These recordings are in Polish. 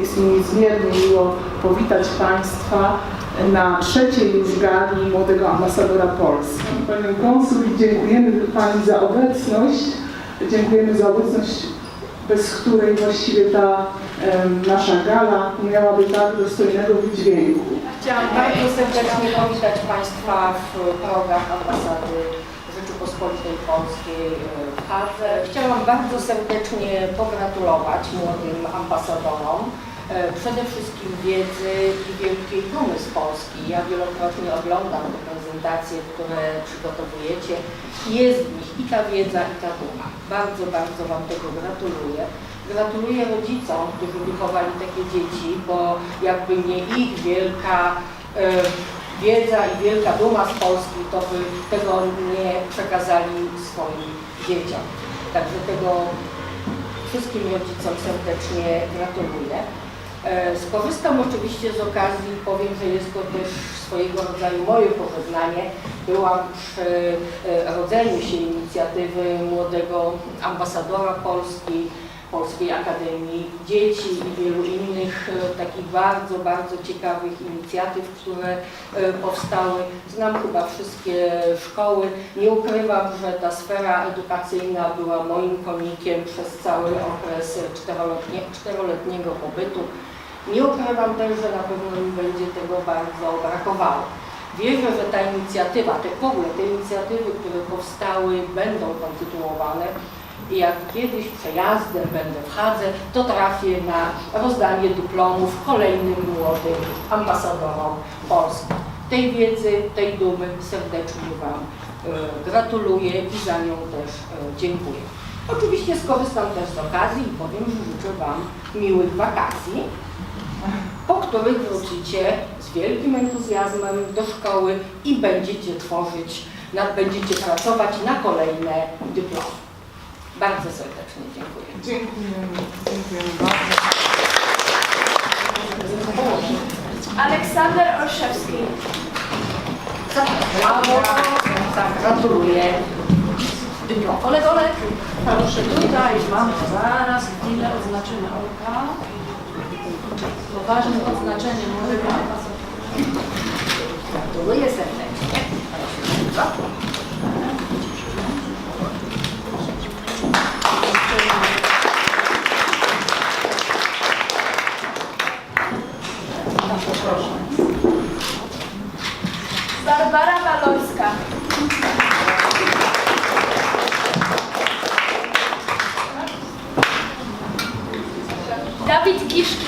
Jest mi niezmiernie miło powitać Państwa na trzeciej już gali Młodego Ambasadora Polski. Panią Konsul i dziękujemy Pani za obecność. Dziękujemy za obecność, bez której właściwie ta em, nasza gala nie miałaby tak dostojnego wydźwięku. Chciałam bardzo serdecznie powitać Państwa w progach Ambasady Rzeczypospolitej Polskiej w Hadze. Chciałam bardzo serdecznie pogratulować młodym ambasadorom przede wszystkim wiedzy i wielkiej dumy z Polski. Ja wielokrotnie oglądam te prezentacje, które przygotowujecie. Jest w nich i ta wiedza, i ta duma. Bardzo, bardzo Wam tego gratuluję. Gratuluję rodzicom, którzy wychowali takie dzieci, bo jakby nie ich wielka e, wiedza i wielka duma z Polski, to by tego nie przekazali swoim dzieciom. Także tego wszystkim rodzicom serdecznie gratuluję. E, Skorzystam oczywiście z okazji, powiem, że jest to też swojego rodzaju moje pożegnanie. Byłam przy e, rodzeniu się inicjatywy młodego ambasadora Polski, Polskiej Akademii Dzieci i wielu innych e, takich bardzo, bardzo ciekawych inicjatyw, które e, powstały. Znam chyba wszystkie szkoły. Nie ukrywam, że ta sfera edukacyjna była moim konikiem przez cały okres czteroletnie, czteroletniego pobytu. Nie ukrywam też, że na pewno mi będzie tego bardzo brakowało. Wierzę, że ta inicjatywa, te w ogóle te inicjatywy, które powstały, będą kontynuowane i jak kiedyś przejazdem będę w Hadze, to trafię na rozdanie dyplomów kolejnym młodym ambasadorom Polski. Tej wiedzy, tej dumy serdecznie Wam e, gratuluję i za nią też e, dziękuję. Oczywiście skorzystam też z okazji i powiem, że życzę Wam miłych wakacji, po których wrócicie z wielkim entuzjazmem do szkoły i będziecie tworzyć, będziecie pracować na kolejne dyplomy. Bardzo serdecznie dziękuję. Dziękujemy, dziękujemy bardzo. Aleksander Olszewski. Brawo, tak, gratuluję. Dyplom. Olek, Olek. Proszę, tutaj mamy zaraz chwilę odznaczymy oka. Poważnym odznaczeniem ambasadora. Gratuluję serdecznie.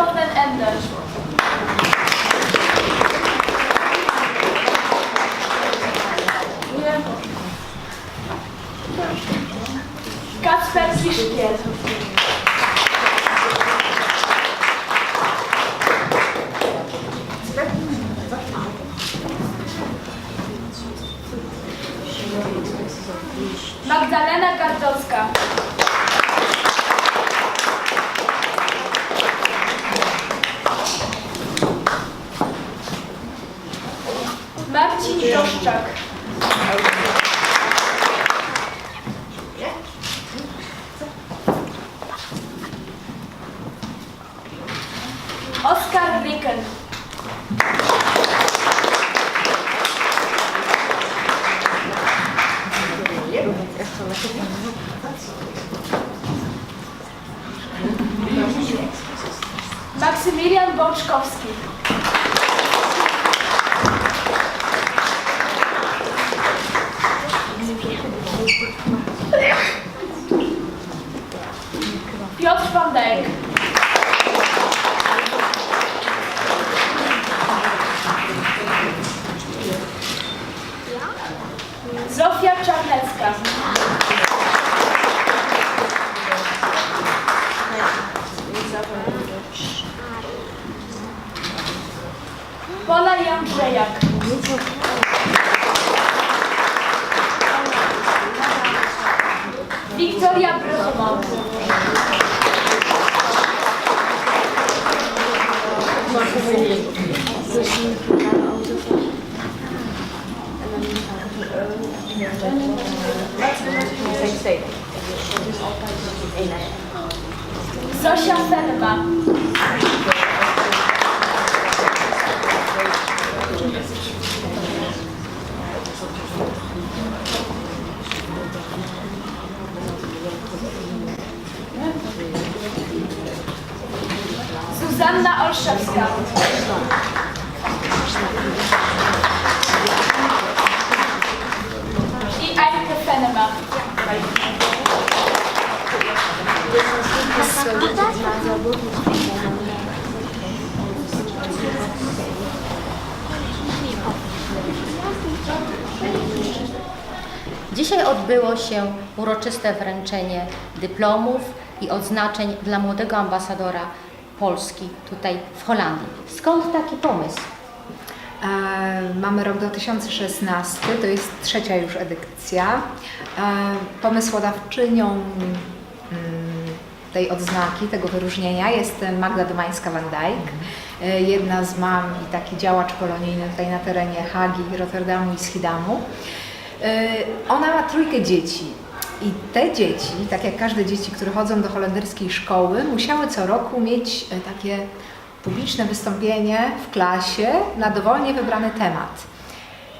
of an enders Marcin Droszczak. Oskar Ricken. Maksymilian Bączkowski. Van Dijk. Gracias. Dzisiaj odbyło się uroczyste wręczenie dyplomów i odznaczeń dla młodego ambasadora Polski tutaj w Holandii. Skąd taki pomysł? E, Mamy rok 2016, to jest trzecia już edycja. E, Pomysłodawczynią mm, tej odznaki, tego wyróżnienia jest Magda Domańska-Van Dijk, e, jedna z mam i taki działacz polonijny tutaj na terenie Hagi, Rotterdamu i Schiedammu. E, Ona ma trójkę dzieci. I te dzieci, tak jak każde dzieci, które chodzą do holenderskiej szkoły, musiały co roku mieć e, takie publiczne wystąpienie w klasie na dowolnie wybrany temat.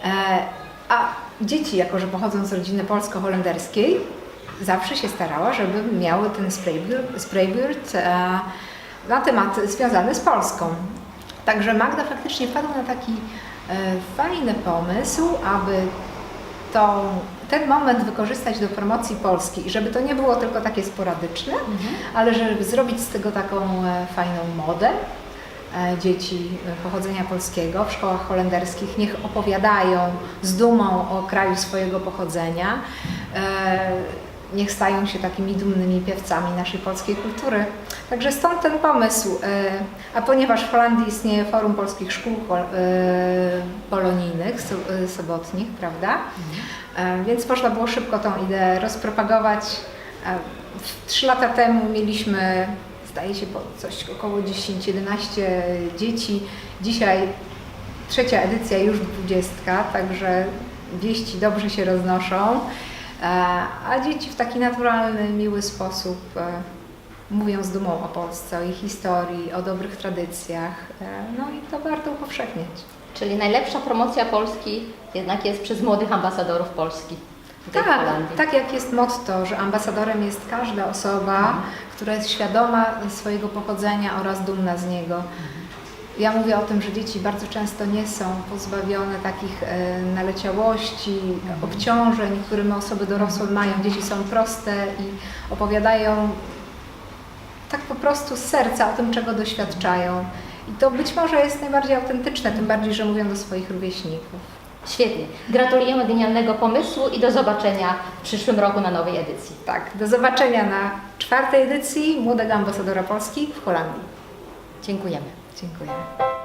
E, A dzieci, jako że pochodzą z rodziny polsko-holenderskiej, zawsze się starała, żeby miały ten spraybeard, spraybeard e, na temat związany z Polską. Także Magda faktycznie wpadła na taki e, fajny pomysł, aby tą, ten moment wykorzystać do promocji Polski i żeby to nie było tylko takie sporadyczne, ale żeby zrobić z tego taką e, fajną modę. Dzieci pochodzenia polskiego w szkołach holenderskich niech opowiadają z dumą o kraju swojego pochodzenia. Niech stają się takimi dumnymi piewcami naszej polskiej kultury. Także stąd ten pomysł. E, A ponieważ w Holandii istnieje Forum Polskich Szkół e, Polonijnych, e, sobotnich, prawda? Więc można było szybko tą ideę rozpropagować. Trzy lata temu mieliśmy, zdaje się, coś około 10-11 dzieci. Dzisiaj trzecia edycja, już dwudziestka, także wieści dobrze się roznoszą. E, A dzieci w taki naturalny, miły sposób e, mówią z dumą o Polsce, o jej historii, o dobrych tradycjach. E, No i to warto upowszechniać. Czyli najlepsza promocja Polski jednak jest przez młodych ambasadorów Polski Tak, tak jak jest motto, że ambasadorem jest każda osoba, która jest świadoma swojego pochodzenia oraz dumna z niego. Ja mówię o tym, że dzieci bardzo często nie są pozbawione takich e, naleciałości, obciążeń, które my osoby dorosłe mają. Dzieci są proste i opowiadają tak po prostu z serca o tym, czego doświadczają. I to być może jest najbardziej autentyczne, tym bardziej, że mówią do swoich rówieśników. Świetnie. Gratulujemy genialnego pomysłu i do zobaczenia w przyszłym roku na nowej edycji. Tak, do zobaczenia na czwartej edycji Młodego Ambasadora Polski w Holandii. Dziękujemy. 真贵呀。